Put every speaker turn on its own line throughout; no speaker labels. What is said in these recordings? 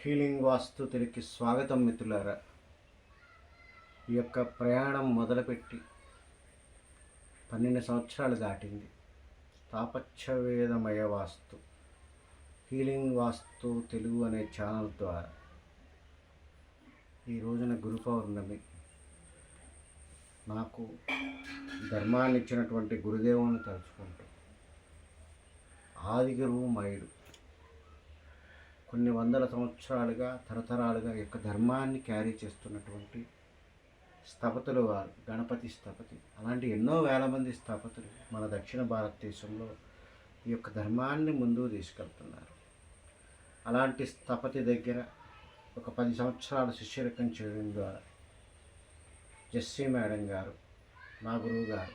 Healing వాస్తు తెలుగుకి స్వాగతం మిత్రులారా. ఈ యొక్క ప్రయాణం మొదలుపెట్టి పన్నెండు సంవత్సరాలు దాటింది. స్థాపత్యవేదమయ వాస్తు హీలింగ్ వాస్తు తెలుగు అనే ఛానల్ ద్వారా ఈ రోజున గురు పౌర్ణమి నాకు ధర్మాన్ని ఇచ్చినటువంటి గురుదేవుని తలుచుకుంటూ ఆది గురువు మయుడు కొన్ని వందల సంవత్సరాలుగా తరతరాలుగా ఈ యొక్క ధర్మాన్ని క్యారీ చేస్తున్నటువంటి స్థపతులు వారు గణపతి స్థపతి. అలాంటి ఎన్నో వేల మంది స్థపతులు మన దక్షిణ భారతదేశంలో ఈ యొక్క ధర్మాన్ని ముందుకు తీసుకెళ్తున్నారు. అలాంటి స్థపతి దగ్గర ఒక పది సంవత్సరాల శిష్యరకం చేయడం ద్వారా జస్సి మేడం గారు నా గురువు గారు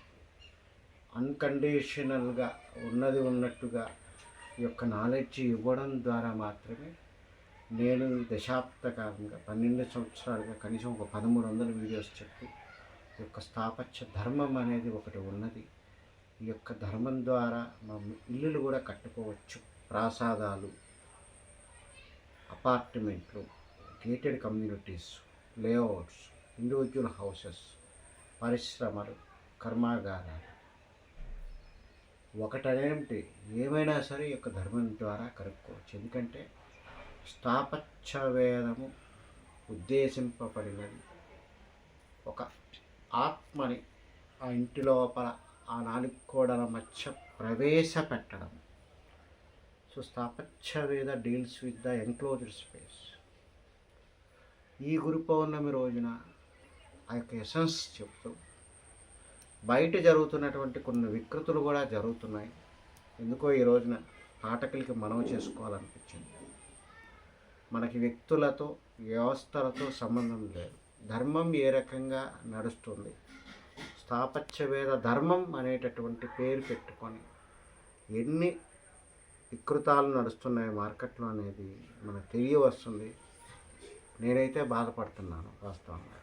అన్కండిషనల్గా ఉన్నది ఉన్నట్టుగా యొక్క నాలెడ్జ్ ఇవ్వడం ద్వారా మాత్రమే నేను దశాబ్దకాలంగా పన్నెండు సంవత్సరాలుగా కనీసం ఒక పదమూడు వందల వీడియోస్ చెప్పి ఈ యొక్క స్థాపత్య ధర్మం అనేది ఒకటి ఉన్నది. ఈ యొక్క ధర్మం ద్వారా మనం ఇల్లులు కూడా కట్టుకోవచ్చు. ప్రాసాదాలు అపార్ట్మెంట్లు gated communities layouts individual houses పరిశ్రమలు కర్మాగారాలు. ఒకటనేమిటి? ఏమైనా సరే ఈ యొక్క ధర్మం ద్వారా కనుక్కోవచ్చు. ఎందుకంటే స్థాపత్యవేదము ఉద్దేశింపబడినది. ఒక ఆత్మని ఆ ఇంటి లోపల ఆ నాలుగు కోడల మధ్య ప్రవేశపెట్టడం. So స్థాపత్యవేద deals with the enclosed space. ఈ గురు పౌర్ణమి రోజున ఆ యొక్క ఎసెన్స్ చెప్తూ బయట జరుగుతున్నటువంటి కొన్ని వికృతులు కూడా జరుగుతున్నాయి. ఎందుకో ఈ రోజున పాఠకులకి మనవి చేసుకోవాలనిపించింది. మనకి వ్యక్తులతో వ్యవస్థలతో సంబంధం లేదు. ధర్మం ఏ రకంగా నడుస్తుంది? స్థాపత్యవేద ధర్మం అనేటటువంటి పేరు పెట్టుకొని ఎన్ని వికృతాలు నడుస్తున్నాయి మార్కెట్లో అనేది మనకు తెలియవస్తుంది. నేనైతే బాధపడుతున్నాను వాస్తవంగా.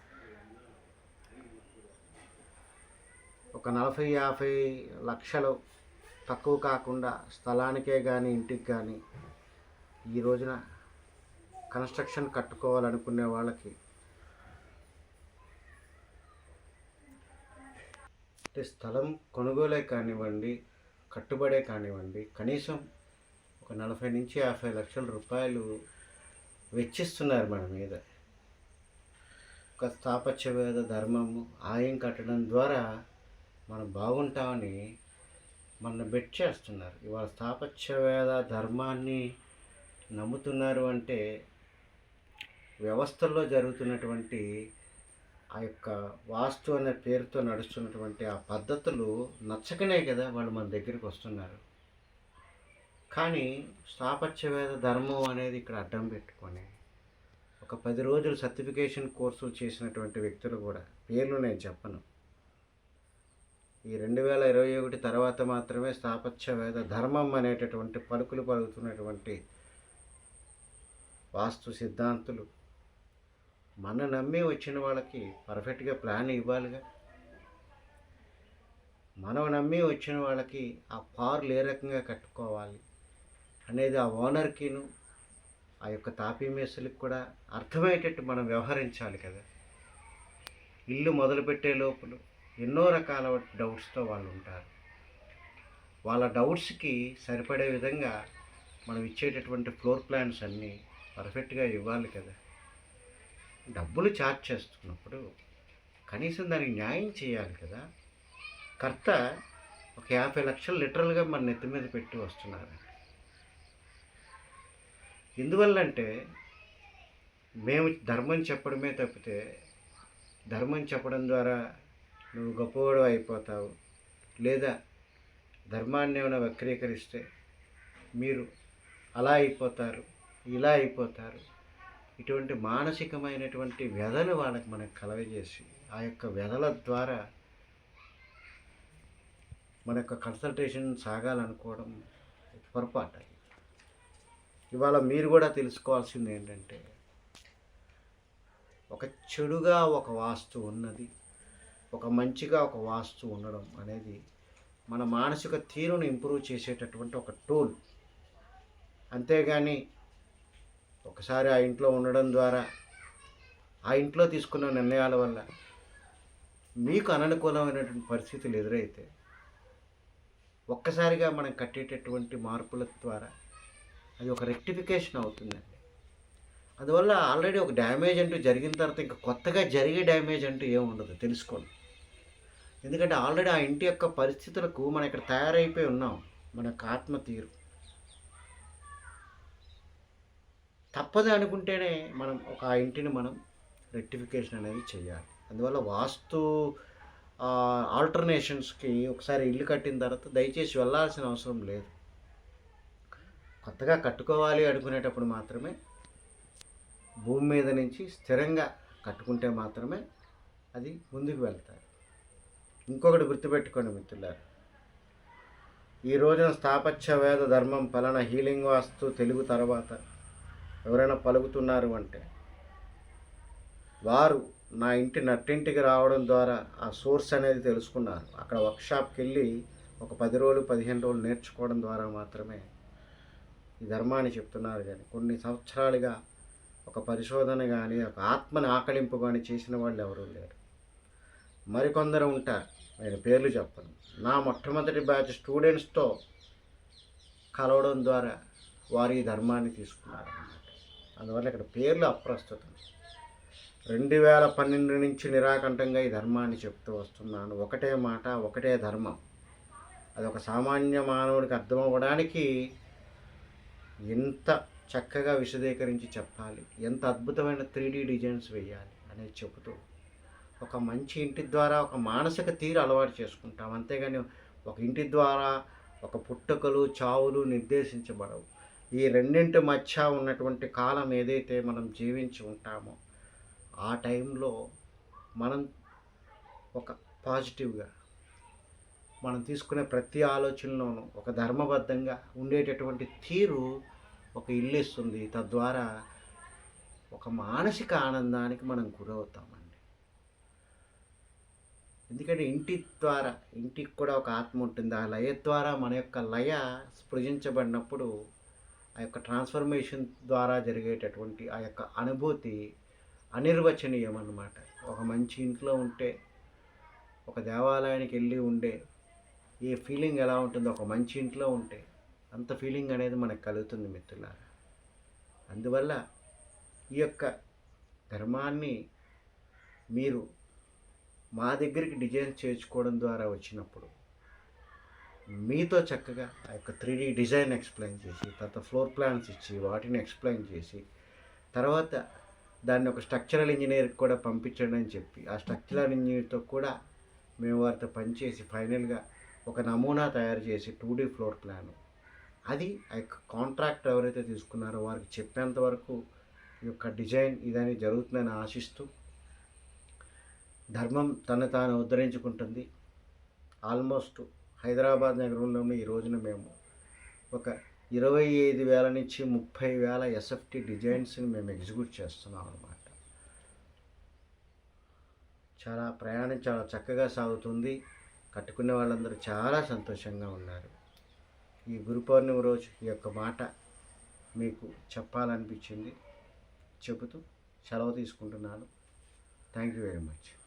ఒక నలభై యాభై లక్షలు తక్కువ కాకుండా స్థలానికే కానీ ఇంటికి కానీ ఈ రోజున కన్స్ట్రక్షన్ కట్టుకోవాలనుకునే వాళ్ళకి అంటే స్థలం కొనుగోలే కానివ్వండి కట్టుబడే కానివ్వండి కనీసం ఒక నలభై నుంచి యాభై లక్షల రూపాయలు వెచ్చిస్తున్నారు మన మీద. ఒక స్థాపత్యవేద ధర్మము ఆయం కట్టడం ద్వారా మనం బాగుంటామని మన బెట్ చేస్తున్నారు. ఇవాళ స్థాపత్యవేద ధర్మాన్ని నమ్ముతున్నారు అంటే వ్యవస్థల్లో జరుగుతున్నటువంటి ఆ యొక్క వాస్తు అనే పేరుతో నడుస్తున్నటువంటి ఆ పద్ధతులు నచ్చకనే కదా వాళ్ళు మన దగ్గరికి వస్తున్నారు. కానీ స్థాపత్యవేద ధర్మం అనేది ఇక్కడ అడ్డం పెట్టుకొని ఒక పది రోజులు సర్టిఫికేషన్ కోర్సులు చేసినటువంటి వ్యక్తులు కూడా పేర్లు నేను చెప్పను. ఈ రెండు వేల ఇరవై ఒకటి తర్వాత మాత్రమే స్థాపత్యవేద ధర్మం అనేటటువంటి పలుకులు పలుకుతున్నటువంటి వాస్తు సిద్ధాంతులు. మన నమ్మి వచ్చిన వాళ్ళకి పర్ఫెక్ట్గా ప్లాన్ ఇవ్వాలిగా. మనం నమ్మి వచ్చిన వాళ్ళకి ఆ పార్లు ఏ రకంగా కట్టుకోవాలి అనేది ఆ ఓనర్కిను ఆ యొక్క తాపీ మేసులకు కూడా అర్థమయ్యేటట్టు మనం వ్యవహరించాలి కదా. ఇల్లు మొదలుపెట్టే లోపల ఎన్నో రకాల డౌట్స్తో వాళ్ళు ఉంటారు వాళ్ళ డౌట్స్కి సరిపడే విధంగా మనం ఇచ్చేటటువంటి ఫ్లోర్ ప్లాన్స్ అన్నీ పర్ఫెక్ట్గా ఇవ్వాలి కదా. డబ్బులు ఛార్జ్ చేస్తున్నప్పుడు కనీసం దానికి న్యాయం చేయాలి కదా. కర్త ఒక యాభై లక్షలు లిటరల్గా మన నెత్తి మీద పెట్టి వస్తున్నారు ఎందువల్లంటే మేము ధర్మం చెప్పడమే తప్పితే ధర్మం చెప్పడం ద్వారా నువ్వు గొప్పవాడు అయిపోతావు. లేదా ధర్మాన్ని ఏమైనా వక్రీకరిస్తే మీరు అలా అయిపోతారు ఇలా అయిపోతారు. ఇటువంటి మానసికమైనటువంటి వ్యధలు వాళ్ళకి మనకు కలగజేసి ఆ యొక్క వ్యధల ద్వారా మన యొక్క కన్సల్టేషన్ సాగాలనుకోవడం పొరపాటు ఇవాళ మీరు కూడా తెలుసుకోవాల్సింది ఏంటంటే ఒక చెడుగా ఒక వాస్తు ఉన్నది. ఒక మంచిగా ఒక వాస్తు ఉండడం అనేది మన మానసిక తీరును ఇంప్రూవ్ చేసేటటువంటి ఒక టూల్. అంతేగాని ఒకసారి ఆ ఇంట్లో ఉండడం ద్వారా ఆ ఇంట్లో తీసుకున్న నిర్ణయాల వల్ల మీకు అననుకూలమైనటువంటి పరిస్థితులు ఎదురైతే ఒక్కసారిగా మనం కట్టేటటువంటి మార్పుల ద్వారా అది ఒక రెక్టిఫికేషన్ అవుతుందండి. అందువల్ల ఆల్రెడీ ఒక డ్యామేజ్ అంటూ జరిగిన తర్వాత ఇంకా కొత్తగా జరిగే డ్యామేజ్ అంటూ ఏముండదు తెలుసుకోండి. ఎందుకంటే ఆల్రెడీ ఆ ఇంటి యొక్క పరిస్థితులకు మనం ఇక్కడ తయారైపోయి ఉన్నాం. మన యొక్క ఆత్మ తీరు. తప్పదు అనుకుంటేనే మనం ఒక ఆ ఇంటిని మనం రెక్టిఫికేషన్ అనేది చేయాలి. అందువల్ల వాస్తు ఆల్టర్నేషన్స్కి ఒకసారి ఇల్లు కట్టిన తర్వాత దయచేసి వెళ్ళాల్సిన అవసరం లేదు. కొత్తగా కట్టుకోవాలి అనుకునేటప్పుడు మాత్రమే భూమి మీద నుంచి స్థిరంగా కట్టుకుంటే మాత్రమే అది ముందుకు వెళ్తారు. ఇంకొకటి గుర్తుపెట్టుకోండి మిత్రులారు. ఈ రోజున స్థాపత్యవేద ధర్మం పలానా హీలింగ్ వాస్తు తెలుగు తర్వాత ఎవరైనా పలుకుతున్నారు అంటే వారు నా ఇంటి నట్టింటికి రావడం ద్వారా ఆ సోర్స్ అనేది తెలుసుకున్నారు. అక్కడ వర్క్షాప్కి వెళ్ళి ఒక పది రోజులు పదిహేను రోజులు నేర్చుకోవడం ద్వారా మాత్రమే ఈ ధర్మాన్ని చెప్తున్నారు కానీ కొన్ని సంవత్సరాలుగా ఒక పరిశోధన కానీ ఒక ఆత్మని ఆకలింపు కానీ చేసిన వాళ్ళు ఎవరూ లేరు. మరికొందరు ఉంటారు. నేను పేర్లు చెప్పను. నా మొట్టమొదటి బ్యాచ్ స్టూడెంట్స్తో కలవడం ద్వారా వారు ఈ ధర్మాన్ని తీసుకున్నారు అన్నమాట. అందువల్ల ఇక్కడ పేర్లు అప్రస్తుతం. రెండు వేల పన్నెండు నుంచి నిరాకంఠంగా ఈ ధర్మాన్ని చెప్తూ వస్తున్నాను. ఒకటే మాట ఒకటే ధర్మం. అది ఒక సామాన్య మానవుడికి అర్థం అవ్వడానికి ఎంత చక్కగా విశదీకరించి చెప్పాలి ఎంత అద్భుతమైన త్రీ డీ డిజైన్స్ వేయాలి అనేది చెబుతూ ఒక మంచి ఇంటి ద్వారా ఒక మానసిక తీరు అలవాటు చేసుకుంటాం. అంతేగాని ఒక ఇంటి ద్వారా ఒక పుట్టుకలు చావులు నిర్దేశించబడవు. ఈ రెండింటి మధ్య ఉన్నటువంటి కాలం ఏదైతే మనం జీవించి ఉంటామో ఆ టైంలో మనం ఒక పాజిటివ్గా మనం తీసుకునే ప్రతి ఆలోచనలోనూ ఒక ధర్మబద్ధంగా ఉండేటటువంటి తీరు ఒక ఇల్లు ఇస్తుంది. తద్వారా ఒక మానసిక ఆనందానికి మనం గురవుతాం. ఎందుకంటే ఇంటి ద్వారా ఇంటికి కూడా ఒక ఆత్మ ఉంటుంది. ఆ లయ ద్వారా మన యొక్క లయ స్పృజించబడినప్పుడు ఆ యొక్క ట్రాన్స్ఫర్మేషన్ ద్వారా జరిగేటటువంటి ఆ యొక్క అనుభూతి అనిర్వచనీయం అన్నమాట ఒక మంచి ఇంట్లో ఉంటే ఒక దేవాలయానికి వెళ్ళి ఉండే ఏ ఫీలింగ్ ఎలా ఉంటుందో ఒక మంచి ఇంట్లో ఉంటే అంత ఫీలింగ్ అనేది మనకు కలుగుతుంది మిత్రులారా. అందువల్ల ఈ యొక్క ధర్మాన్ని మీరు మా దగ్గరికి డిజైన్ చేర్చుకోవడం ద్వారా వచ్చినప్పుడు మీతో చక్కగా ఆ యొక్క త్రీ డీ డిజైన్ ఎక్స్ప్లెయిన్ చేసి తర్వాత ఫ్లోర్ ప్లాన్స్ ఇచ్చి వాటిని ఎక్స్ప్లెయిన్ చేసి తర్వాత దాన్ని ఒక స్ట్రక్చరల్ ఇంజనీర్కి కూడా పంపించండి అని చెప్పి ఆ స్ట్రక్చరల్ ఇంజనీర్తో కూడా మేము వారితో పనిచేసి ఫైనల్గా ఒక నమూనా తయారు చేసి టూ డీ ఫ్లోర్ ప్లాన్. అది ఆ యొక్క కాంట్రాక్ట్ ఎవరైతే తీసుకున్నారో వారికి చెప్పేంత వరకు ఈ యొక్క డిజైన్ ఇదని జరుగుతుందని ఆశిస్తూ ధర్మం తను తాను ఉద్ధరించుకుంటుంది. ఆల్మోస్ట్ హైదరాబాద్ నగరంలోని ఈ రోజున మేము ఒక ఇరవై ఐదు వేల నుంచి ముప్పై వేల ఎస్ఎఫ్టీ డిజైన్స్ని మేము ఎగ్జిక్యూట్ చేస్తున్నాం అనమాట చాలా ప్రయాణం చాలా చక్కగా సాగుతుంది. కట్టుకునే వాళ్ళందరూ చాలా సంతోషంగా ఉన్నారు. ఈ గురు పౌర్ణమి రోజు ఈ యొక్క మాట మీకు చెప్పాలనిపించింది. చెబుతూ సెలవు తీసుకుంటున్నాను. Thank you very much.